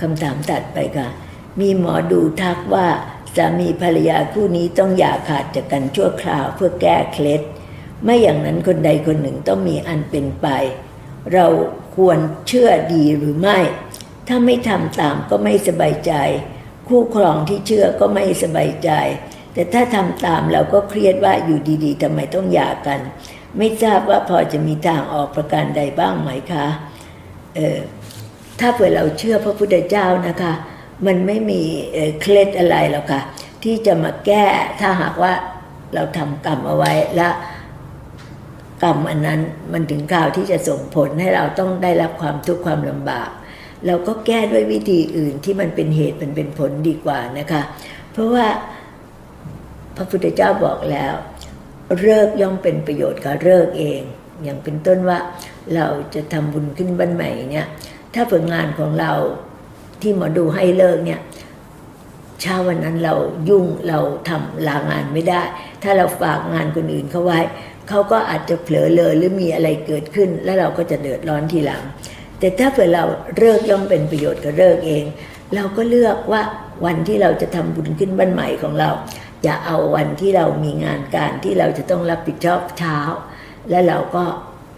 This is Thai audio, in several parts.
คำถามตัดไปค่ะ มีหมอดูทักว่าสามีภรรยาคู่นี้ต้องอย่าขาดจากกันชั่วคราวเพื่อแก้เคล็ด ไม่อย่างนั้นคนใดคนหนึ่งต้องมีอันเป็นไป เราควรเชื่อดีหรือไม่ ถ้าไม่ทำตามก็ไม่สบายใจ คู่ครองที่เชื่อก็ไม่สบายใจ แต่ถ้าทำตามเราก็เครียดว่าอยู่ดีๆทำไมต้องหย่ากัน ไม่ทราบว่าพอจะมีทางออกประการใดบ้างไหมคะ เออ ถ้าเผื่อเราเชื่อพระพุทธเจ้านะคะ มันไม่มีเคล็ดอะไรหรอกค่ะ ที่จะมาแก้ถ้าหากว่าเราทำกรรมเอาไว้และกรรมอันนั้นมันถึงข่าวที่จะส่งผลให้เราต้องได้รับความทุกข์ความลำบาก เราก็แก้ด้วยวิธีอื่นที่มันเป็นเหตุมันเป็นผลดีกว่านะคะ เพราะว่าพระพุทธเจ้าบอกแล้วเลิกย่อมเป็นประโยชน์กับเลิกเอง อย่างเป็นต้นว่าเราจะทำบุญขึ้นบ้านใหม่เนี่ย ถ้าผลงานของเราที่หมอดูให้เลิกเนี่ยเช้าวันนั้นเรายุ่งเราทำลางานไม่ได้ ถ้าเราฝากงานคนอื่นเขาไว้ เขาก็อาจจะเผลอเลยหรือมีอะไรเกิดขึ้น แล้วเราก็จะเดือดร้อนทีหลัง แต่ถ้าเผื่อเราเลิกย่อมเป็นประโยชน์กับเลิกเอง เราก็เลือกว่าวันที่เราจะทำบุญขึ้นบ้านใหม่ของเราอย่าเอาวันที่เรามีงานการที่เราจะต้องรับผิดชอบเช้า และเราก็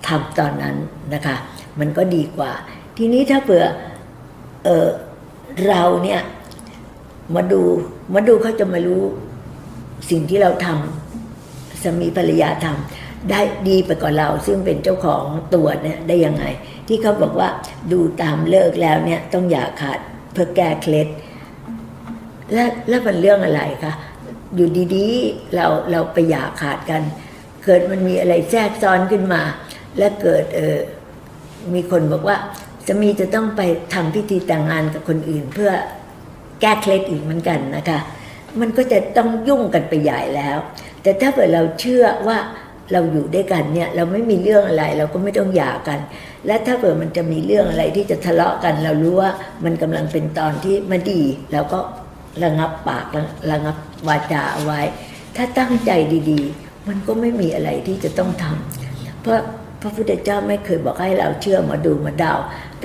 ทำตอนนั้นนะคะ มันก็ดีกว่า ทีนี้ถ้าเผื่อเออเราเนี่ยมาดูมาดูเขาจะมารู้สิ่งที่เราทำสามีภรรยาทำได้ดีไปกว่าเรา ซึ่งเป็นเจ้าของตัวเนี่ยได้ยังไง ที่เขาบอกว่าดูตามเลิกแล้วเนี่ยต้องอย่าขาดเพื่อแก้เคล็ดและแล้วมันเรื่องอะไรคะอยู่ดีๆเราเราไปอย่าขาดกัน เกิดมันมีอะไรแทรกซ้อนขึ้นมา และเกิดเออมีคนบอกว่า สามีจะต้องไปทำพิธีแต่งงานกับคนอื่น เพื่อแก้เคล็ดอีกเหมือนกันนะคะ มันก็จะต้องยุ่งกันไปใหญ่แล้ว แต่ถ้าเกิดเราเชื่อว่าเราอยู่ด้วยกันเนี่ยเราไม่มีเรื่องอะไรเราก็ไม่ต้องหย่ากัน และถ้าเกิดมันจะมีเรื่องอะไรที่จะทะเลาะกัน เรารู้ว่ามันกำลังเป็นตอนที่ไม่ดีเราก็ระงับปากระงับวาจาเอาไว้ ถ้าตั้งใจดีๆ มันก็ไม่มีอะไรที่จะต้องทำเพราะพระพุทธเจ้าไม่เคยบอกให้เราเชื่อมาดูมาเดา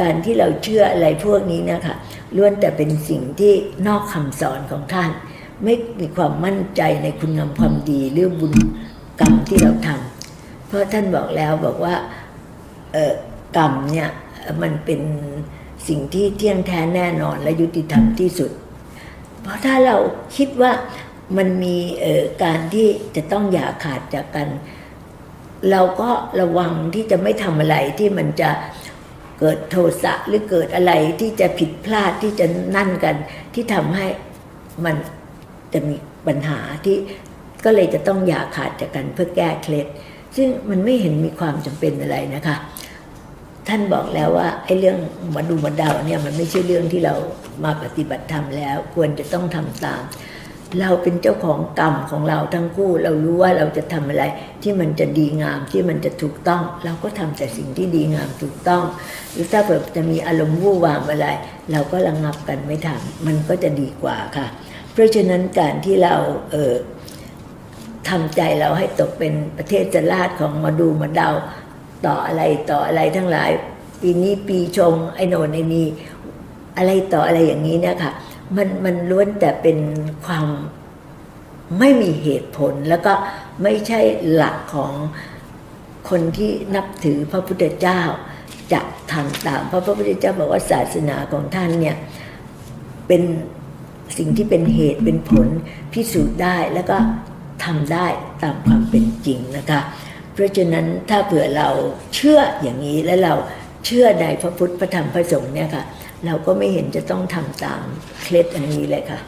การที่เราเชื่ออะไรพวกนี้นะคะล้วนแต่เป็นสิ่งที่นอกคำสอนของท่าน ไม่มีความมั่นใจในคุณงามความดีหรือบุญกรรมที่เราทำเพราะท่านบอกแล้วบอกว่าเออกรรมเนี่ยมันเป็นสิ่งที่เที่ยงแท้แน่นอนและยุติธรรมที่สุด เพราะถ้าเราคิดว่ามันมีเออการที่จะต้องอย่าขาดจากกัน เราก็ระวังที่จะไม่ทำอะไรที่มันจะ เกิดโทสะหรือเกิดอะไรที่จะผิดพลาดที่จะนั่นกัน ที่ทำให้มันจะมีปัญหาที่ก็เลยจะต้องอย่าขาดจากกันเพื่อแก้เคล็ดซึ่งมันไม่เห็นมีความจำเป็นอะไรนะคะ ท่านบอกแล้วว่าไอ้เรื่องมาดูมาเดาเนี่ยมันไม่ใช่เรื่องที่เรามาปฏิบัติธรรมแล้ว ควรจะต้องทำตาม เราเป็นเจ้าของกรรมของเราทั้งคู่ เรารู้ว่าเราจะทำอะไรที่มันจะดีงามที่มันจะถูกต้อง เราก็ทำแต่สิ่งที่ดีงามถูกต้อง หรือถ้าเกิดจะมีอารมณ์วู่วามอะไร เราก็ระงับกันไม่ทำมันก็จะดีกว่าค่ะ เพราะฉะนั้นการที่เราเออทำใจเราให้ตกเป็นประเทศจราชของมาดูมาเดาต่ออะไรต่ออะไรทั้งหลาย ปีนี้ปีชงไอโนนไอนีอะไรต่ออะไรอย่างนี้เนี่ยค่ะ มันมันล้วนแต่เป็นความไม่มีเหตุผลแล้วก็ไม่ใช่หลักของคนที่นับถือพระพุทธเจ้าจะทำตามเพราะพระพุทธเจ้าบอกว่าศาสนาของท่านเนี่ยเป็นสิ่งที่เป็นเหตุเป็นผลพิสูจน์ได้แล้วก็ทำได้ตามความเป็นจริงนะคะ เพราะฉะนั้นถ้าเผื่อเราเชื่ออย่างนี้และเรา เชื่อในพระพุทธพระธรรมพระสงฆ์เนี่ยค่ะ เราก็ไม่เห็นจะต้องทำตามเคล็ดอันนี้เลยค่ะ